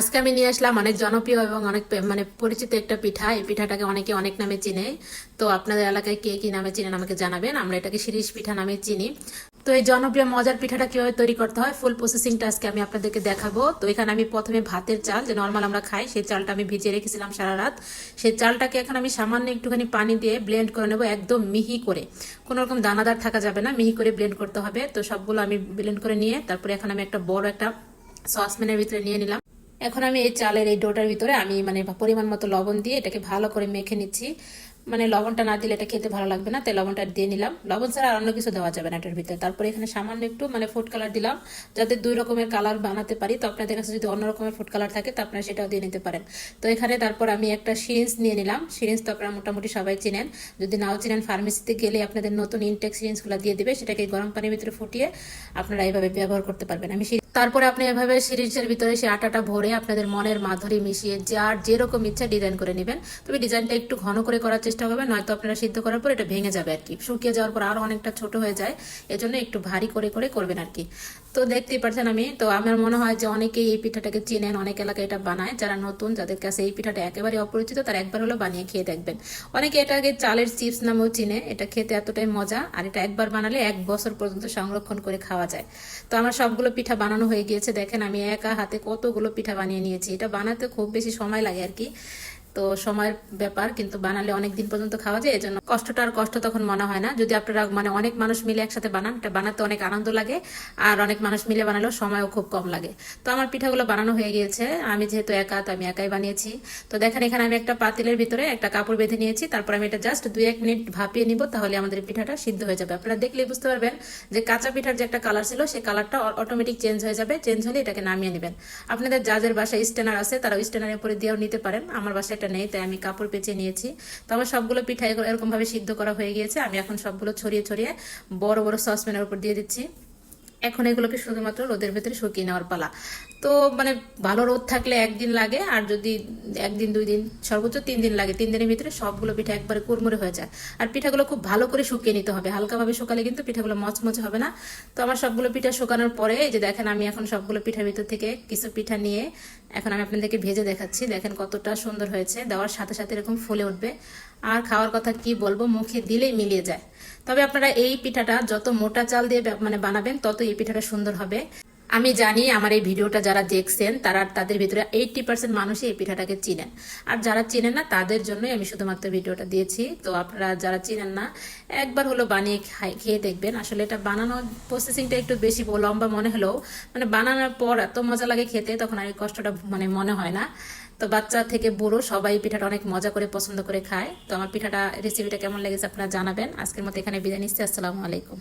আজকে আমি নিয়ে আসলাম অনেক জনপ্রিয় এবং অনেক মানে পরিচিত একটা পিঠা। এই পিঠাটাকে অনেকে অনেক নামে চিনে। তো আপনাদের এলাকায় কে কি নামে চিনেন আমাকে জানাবেন। আমরা এটাকে শিরিষ পিঠা নামে চিনি। তো এই জনপ্রিয়, মজার পিঠাটা কীভাবে তৈরি করতে হয় ফুল প্রসেসিংটা আজকে আমি আপনাদেরকে দেখাবো। তো এখানে আমি প্রথমে ভাতের চাল, যে নর্মাল আমরা খাই, সেই চালটা আমি ভিজিয়ে রেখেছিলাম সারা রাত। সেই চালটাকে এখন আমি সামান্য একটুখানি পানি দিয়ে ব্লেন্ড করে নেব একদম মিহি করে। কোনো রকম দানাদার থাকা যাবে না, মিহি করে ব্লেন্ড করতে হবে। তো সবগুলো আমি ব্লেন্ড করে নিয়ে, তারপরে এখন আমি একটা বড় একটা সসপ্যানের ভিতরে নিয়ে নিলাম। এখন আমি এই চালের এই ডোটার ভিতরে আমি মানে পরিমাণ মতো লবণ দিয়ে এটাকে ভালো করে মেখে নিচ্ছি। মানে লবণটা না দিলে এটা খেতে ভালো লাগবে না, তাই লবণটা দিয়ে নিলাম। লবণ ছাড়া আর অন্য কিছু দেওয়া যাবে না এটার ভিতরে। তারপরে এখানে সামান্য একটু মানে ফুড কালার দিলাম। যাতে দুই রকমের কালার বানাতে পারি। তো আপনাদের কাছে যদি অন্য রকমের ফুড কালার থাকে, তো আপনারা সেটাও দিয়ে নিতে পারেন। তো এখানে তারপর আমি একটা সিরিঞ্জ নিয়ে নিলাম। সিরিঞ্জ তো আপনারা মোটামুটি সবাই চিনেন। যদি নাও চিনেন, ফার্মেসিতে গেলে আপনাদের নতুন ইনটেক সিরিঞ্জগুলো দিয়ে দেবে। সেটাকে গরম পানির ভিতরে ফুটিয়ে আপনারা এইভাবে ব্যবহার করতে পারবেন। আমি তারপরে আপনি এভাবে সিরিজের ভিতরে সেই আটাটা ভরে আপনাদের মনের মাধুরী মিশিয়ে যার যেরকম ইচ্ছা ডিজাইন করে নেবেন। তবে ডিজাইনটা একটু ঘন করে করার চেষ্টা করবেন, নয়তো আপনারা সিদ্ধ করার পর এটা ভেঙে যাবে আর কি শুকিয়ে যাওয়ার পর আরও অনেকটা ছোট হয়ে যায়, এজন্য একটু ভারী করে করে করবেন আর কি তো দেখতেই পারছেন আমি, তো আমার মনে হয় যে অনেকেই এই পিঠাটাকে চিনেন, অনেক এলাকায় এটা বানায়। যারা নতুন, যাদের কাছে এই পিঠাটা একেবারে অপরিচিত, তারা একবার হলো বানিয়ে খেয়ে দেখবেন। অনেকে এটাকে চালের চিপস নামেও চিনে, এটা খেতে এতটাই মজা, আর এটা একবার বানালে এক বছর পর্যন্ত সংরক্ষণ করে খাওয়া যায়। তো আমার সবগুলো পিঠা বানানো হয়ে গিয়েছে। দেখেন আমি একা হাতে কতগুলো পিঠা বানিয়ে নিয়েছি। এটা বানাতে খুব বেশি সময় লাগে আর কি। তো সময়ের ব্যাপার, কিন্তু বানালে অনেক দিন পর্যন্ত খাওয়া যায়, এজন্য কষ্টটা আর কষ্ট তখন মনে হয় না। যদি আপনারা মানে অনেক মানুষ মিলে একসাথে বানান, এটা বানাতে অনেক আনন্দ লাগে, আর অনেক মানুষ মিলে বানালেও সময়ও খুব কম লাগে। তো আমার পিঠাগুলো বানানো হয়ে গিয়েছে, আমি যেহেতু একা, তো আমি একাই বানিয়েছি। তো দেখেন, এখানে আমি একটা পাতিলের ভিতরে একটা কাপড় বেঁধে নিয়েছি, তারপর আমি এটা জাস্ট দুই এক মিনিট ভাপিয়ে নিব, তাহলে আমাদের পিঠাটা সিদ্ধ হয়ে যাবে। আপনারা দেখলেই বুঝতে পারবেন যে কাঁচা পিঠার যে একটা কালার ছিল, সেই কালারটা অটোমেটিক চেঞ্জ হয়ে যাবে চেঞ্জ হলে এটাকে নামিয়ে নেবেন। আপনাদের যাদের বাসায় স্টেনার আছে তারা স্টেনারের উপরে দিয়েও নিতে পারেন। আমার বাসায় এটা নেই, তাই আমি কাপড় পেঁচে নিয়েছি। তো আমার সবগুলো পিঠা এরকম ভাবে সিদ্ধ করা হয়ে গিয়েছে। আমি এখন সবগুলো ছড়িয়ে ছড়িয়ে বড় বড় সসপ্যানের উপর দিয়ে দিচ্ছি। এখন এগুলোকে শুধুমাত্র রোদের ভেতরে শুকিয়ে নেওয়ার পালা। তো মানে ভালো রোদ থাকলে একদিন লাগে, আর যদি একদিন, দুই দিন, সর্বোচ্চ তিন দিন লাগে। তিন দিনের ভিতরে সবগুলো পিঠা একবারে কুরমুরে হয়ে যায়। আর পিঠাগুলো খুব ভালো করে শুকিয়ে নিতে হবে। হালকাভাবে শুকালে কিন্তু পিঠাগুলো মচমচে হবে না। তো আমার সবগুলো পিঠা শুকানোর পরে যে দেখেন আমি এখন সবগুলো পিঠার ভিতর থেকে কিছু পিঠা নিয়ে এখন আমি আপনাদেরকে ভেজে দেখাচ্ছি। দেখেন কতটা সুন্দর হয়েছে। দেওয়ার সাথে সাথে এরকম ফুলে উঠবে। আর খাওয়ার কথা কি বলব? মুখে দিলেই মিলিয়ে যায়। তবে আপনারা এই পিঠাটা যত মোটা চাল দিয়ে মানে বানাবেন তত এই পিঠাটা সুন্দর হবে। আমি জানি আমার এই ভিডিওটা যারা দেখছেন, তারা তাদের ভিতরে এইটটি পার্সেন্ট মানুষই এই পিঠাটাকে চিনেন। আর যারা চিনেন না, তাদের জন্যই আমি শুধুমাত্র ভিডিওটা দিয়েছি। তো আপনারা যারা চিনেন না, একবার হলো বানিয়ে খেয়ে দেখবেন। আসলে এটা বানানোর প্রসেসিংটা একটু বেশি লম্বা মনে হলেও মানে বানানোর পর এত মজা লাগে খেতে, তখন আর এই কষ্টটা মানে মনে হয় না। তো বাচ্চা থেকে বুড়ো সবাই পিঠাটা অনেক মজা করে পছন্দ করে খায়। তো আমার পিঠাটা রেসিপিটা কেমন লেগেছে আপনারা জানাবেন। আজকের মতো এখানে বিদায় নিচ্ছি। আসসালামু আলাইকুম।